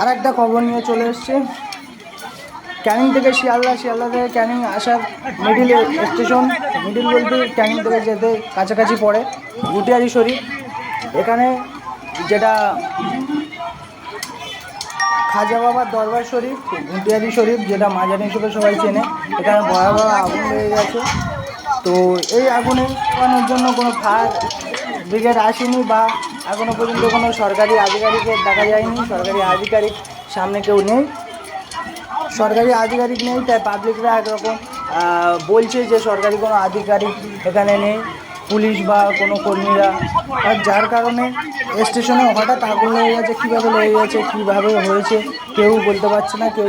আর একটা খবর নিয়ে চলে এসছে। ক্যানিং থেকে শিয়ালদা শিয়ালদা থেকে ক্যানিং আসার মিডিল স্টেশন মিডিল বলতে ক্যানিং থেকে যেতে কাছাকাছি পড়ে গুটিয়ারি শরীফ। এখানে যেটা খাজা বাবার দরবার শরীফ, গুটিয়ারি শরীফ, যেটা মাজারি হিসেবে সবাই চেনে। এখানে ভয়াবহ আগুন লেগে গেছে। তো এই আগুনে জন্য কোনো ফায়ার ব্রিগেড আসেনি বা এখনও পর্যন্ত কোনো সরকারি আধিকারিকের দেখা যায়নি, সরকারি আধিকারিক সামনে কেউ নেই। সরকারি আধিকারিক নেই, তাই পাবলিকরা একরকম বলছে যে সরকারি কোনো আধিকারিক এখানে নেই, পুলিশ বা কোনো কর্মীরা। আর যার কারণে স্টেশনে হঠাৎ আগুন লেগে গেছে, কীভাবে লেগে গেছে, কীভাবে হয়েছে, কেউ বলতে পারছে না কেউ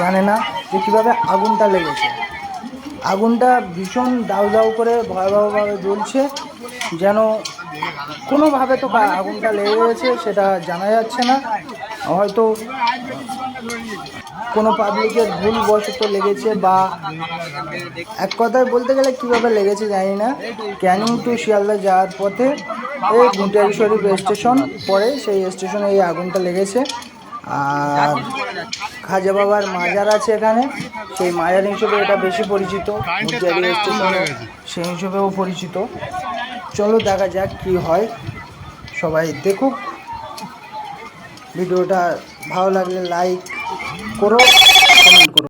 জানে না যে কীভাবে আগুনটা লেগেছে। আগুনটা ভীষণ দাউ দাউ করে ভয়াবহভাবে জ্বলছে, যেন কোনোভাবে তো আগুনটা লেগে গেছে, সেটা জানা যাচ্ছে না। হয়তো কোনো পাবলিকের ভুল বশত লেগেছে বা এক কথায় বলতে গেলে কীভাবে লেগেছে জানি না। ক্যানিং টু শিয়ালদা যাওয়ার পথে এই গুটিয়ারি স্টেশন পরে সেই স্টেশনে এই আগুনটা লেগেছে। আর খাজা বাবার মাজার আছে এখানে, সেই মাজার হিসেবে এটা বেশি পরিচিত। গুটিয়ারি স্টেশনে সেই হিসেবেও পরিচিত। চলো দেখা যাক কি হয়। সবাই দেখুক। ভিডিওটা ভালো লাগলে লাইক করো।